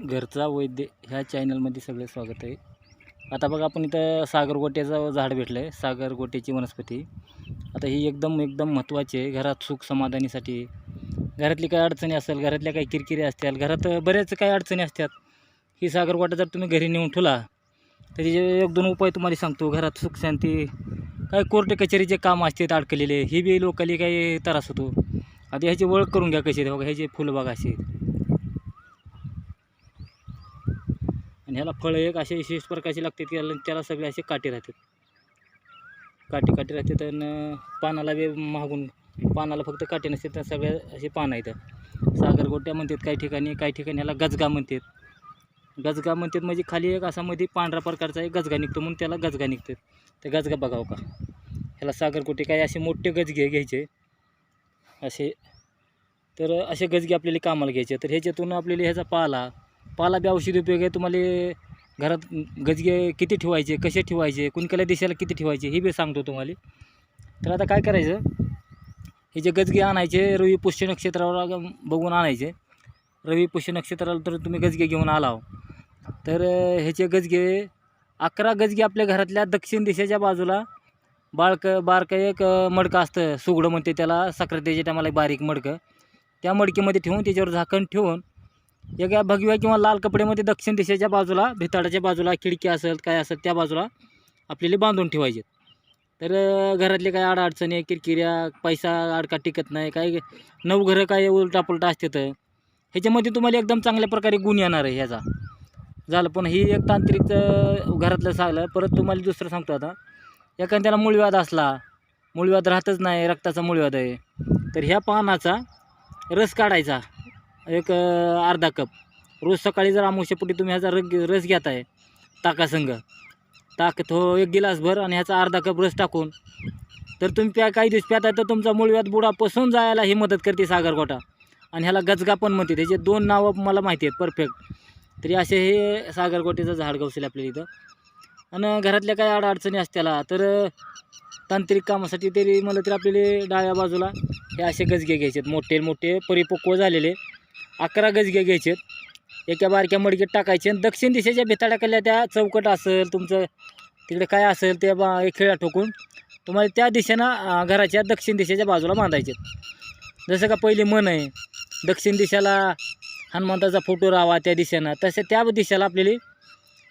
घरचा वैद्य ह्या चॅनलमध्ये सगळे स्वागत आहे. आता बघा आपण इथं सागरगोट्याचं झाड भेटलं आहे सागरगोट्याची वनस्पती. आता ही एकदम एकदम महत्त्वाची आहे. घरात सुख समाधानीसाठी. घरातली काही अडचणी असेल घरातल्या काही किरकिरी असतील घरात बऱ्याच काही अडचणी असतात. ही सागरगोटा जर तुम्ही घरी नेऊन ठेवला तर तिचे एक दोन उपाय तुम्हाला सांगतो. घरात सुख शांती. काय कोर्ट कचेरीचे काम असतात अडकलेले हे बी लोकांनी काही त्रास होतो. आता ह्याची ओळख करून घ्या कशी बघा ह्याचे फुलबाग बघा असे आणि ह्याला फळं एक असे विशेष प्रकारचे लागतात की त्याला सगळे असे काटे राहतात. काटे काटे राहतात आणि पानाला बी मागून पानाला फक्त काटे नसते तर सगळे असे पानं आहेत. सागरगोट्या म्हणतात काही ठिकाणी काही ठिकाणी ह्याला गजगा म्हणतात. गजगा म्हणतात म्हणजे खाली एक असा मध्ये पांढरा प्रकारचा एक गजगा निघतो म्हणून त्याला गजगा निघतात. ते गजगा बघावं का? ह्याला सागरगोटे काही असे मोठे गजगे घ्यायचे. असे तर असे गजगे आपल्याला कामाला घ्यायचे. तर ह्याच्यातून आपल्याला ह्याचा पाला पाला बी औषधी उपयोग आहे तुम्हाला घरात गजगे किती ठेवायचे कसे ठेवायचे कुणकेल्या दिशेला किती ठेवायचे हे बी सांगतो तुम्हाला. तर आता काय करायचं हे जे गजगे आणायचे रवी पुष्य नक्षत्रावर बघून आणायचे. रवी पुष्य नक्षत्राला तर तुम्ही गजगे घेऊन आलाव तर ह्याचे गजगे अकरा गजगे आपल्या घरातल्या दक्षिण दिशेच्या बाजूला बाळक बारकं एक मडकं असतं. सुगडं म्हणते त्याला साखरतेच्या टायमाला बारीक मडकं. त्या मडकीमध्ये ठेवून त्याच्यावर झाकण ठेवून एका भगव्या किंवा लाल कपड्यामध्ये दक्षिण दिशेच्या बाजूला भिताडाच्या बाजूला खिडकी असेल काय असेल त्या बाजूला आपल्याला बांधून ठेवायचे. तर घरातले काय अडचणी किरकिऱ्या पैसा अडका टिकत नाही काय नऊ घरं काय उलटापुलटा असते तर ह्याच्यामध्ये तुम्हाला एकदम चांगल्या प्रकारे गुण येणार आहे ह्याचा. झालं पण ही एक तांत्रिक घरातलं सांगलं परत तुम्हाला दुसरं सांगतो आता. एखाद्याला मूळव्याध असला मूळव्याध राहतच नाही रक्ताचा मूळव्याध आहे. तर ह्या पानाचा रस काढायचा. एक अर्धा कप. रोज सकाळी जर आमुष्यापोटी तुम्ही ह्याचा रग रस घेताय ताकासंग ताक तो एक गिलासभर आणि ह्याचा अर्धा कप रस टाकून तर तुम्ही प्या काही दिवस प्याताय तर तुमचा मूळव्यात बुडा पसून जायला ही मदत करते सागरगोटा आणि ह्याला गजगा पण म्हणते. त्याचे दोन नावं मला माहिती आहेत परफेक्ट तरी असे हे सागरगोटेचं झाड गवसेल आपल्याला इथं. आणि घरातल्या काही अडचणी असत्याला तर तांत्रिक कामासाठी तरी मला तरी आपल्याला डाव्या बाजूला हे असे गजगे घ्यायचे मोठे मोठे परिपक्व झालेले. अकरा गजगे घ्यायचे एका बारक्या मडकीत टाकायचे आणि दक्षिण दिशेच्या भिताडाकडल्या त्या चौकट असेल तुमचं तिकडे काय असेल ते बा एक खिळा ठोकून तुम्हाला त्या दिशेनं घराच्या दक्षिण दिशेच्या बाजूला बांधायचे जसं का पहिली मन आहे दक्षिण दिशेला हनुमंताचा फोटो राहावा त्या दिशेनं तसं त्या दिशेला आपल्याला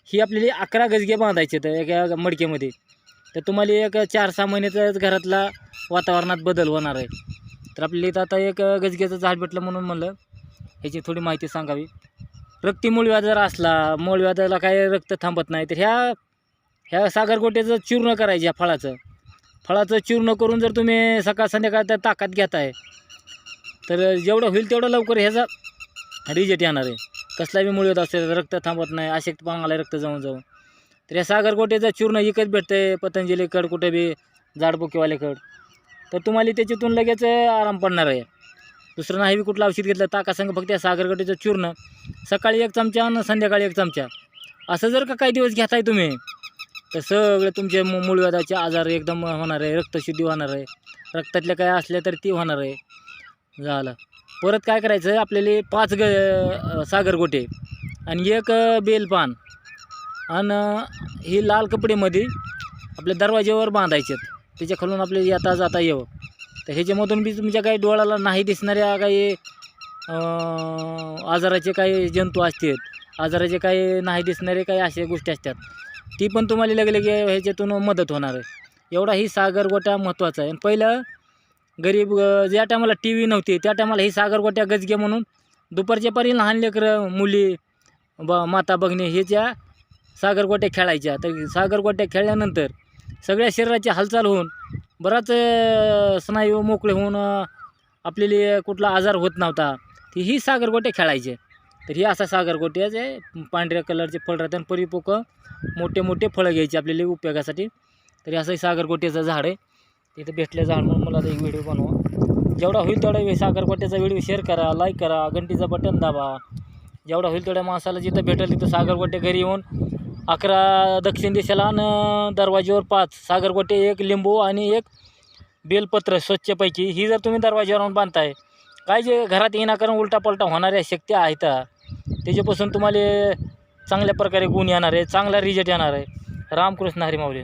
ही आपल्याला अकरा गजगे बांधायचे तर एका मडक्यामध्ये तर तुम्हाला एक चार सहा महिन्याचाच घरातला वातावरणात बदल होणार आहे. तर आपल्याला इथं आता एक गजग्याचं झाड भेटलं म्हणून म्हणलं. ह्याची थोडी माहिती सांगावी. रक्ती मूळव्याध जर असला मूळव्याधाला काय रक्त थांबत नाही तर ह्या ह्या सागरगोट्याचं चूर्ण करायचं ह्या फळाचं. फळाचं चूर्ण करून जर तुम्ही सकाळ संध्याकाळ त्या ताकात घेताय तर जेवढं होईल तेवढं लवकर ह्याचा रिजेक्ट येणार आहे. कसला बी मूळव्याध असेल रक्त थांबत नाही अशक्त पांगाला रक्त जाऊन जाऊन. तर या सागरगोट्याचं चूर्ण विकत पतंजली पतंजलीकड कुठे बी कड. तर तुम्हाला त्याच्यातून लगेच आराम पडणार आहे. दुसरं नाही बी कुठलं औषध घेतलं ताकासंग फक्त या सागरगोट्याचं चूर्ण. सकाळी एक चमचा आणि संध्याकाळी एक चमचा. असं जर का काही दिवस घेताय तुम्ही तर सगळे तुमचे मू- मूळव्याधाचे आजार एकदम होणार आहे रक्तशुद्धी होणार आहे. रक्तातल्या काय असल्या तर ती होणार आहे. झालं. परत काय करायचं आपल्याला पाच ग सागरगोटे आणि एक बेलपान आणि ही लाल कपडेमध्ये आपल्या दरवाज्यावर बांधायचे त्याच्या खालून आपले येता जाता येवं. तर ह्याच्यामधून बी तुमच्या काही डोळ्याला नाही दिसणाऱ्या काही आजाराचे काही जंतू असतात. आजाराचे काही नाही दिसणारे काही अशा गोष्टी असतात. ती पण तुम्हाला लगेच ह्याच्यातून मदत होणार आहे. एवढा ही सागरगोटा महत्त्वाचा आहे. आणि पहिलं गरीब ज्या टायमाला टी व्ही नव्हती त्या टायमाला ही सागरगोट्या गजगे म्हणून दुपारच्या परी लहान लेकरं मुली ब माता बघणे हे ज्या सागरगोट्या खेळायच्या. तर सागरगोट्या खेळल्यानंतर सगळ्या शरीराची हालचाल होऊन बराच स्नायू मोकळे होऊन आपल्याला कुठला आजार होत नव्हता. ती ही सागरगोटे खेळायचे. तर ही असा सागरगोट्याचे पांढऱ्या कलरचे फळ राहतात आणि परिपक्व मोठे मोठे फळं घ्यायचे आपल्याला उपयोगासाठी. तरी असं सागरगोट्याचं झाड आहे. तिथं भेटलं झाड म्हणून मला एक व्हिडिओ बनवा. जेवढा होईल तेवढा वे- सागरगोट्याचा व्हिडिओ शेअर करा लाईक करा घंटीचं बटन दाबा. जेवढा होईल तेवढ्या माणसाला जिथं भेटेल तिथं सागरगोटे घरी येऊन अकरा दक्षिण दिशेला आणि दरवाजेवर पाच. सागरगोटे एक लिंबू आणि एक बेलपत्र स्वच्छपैकी. ही जर तुम्ही दरवाज्यावर आणून बांधताय काय जे घरात येण्याकरण उलटा पलटा होणाऱ्या शक्ती आहेत त्याच्यापासून तुम्हाला चांगल्या प्रकारे गुण येणार आहे चांगला रिजल्ट येणार आहे. रामकृष्ण हरी माऊली.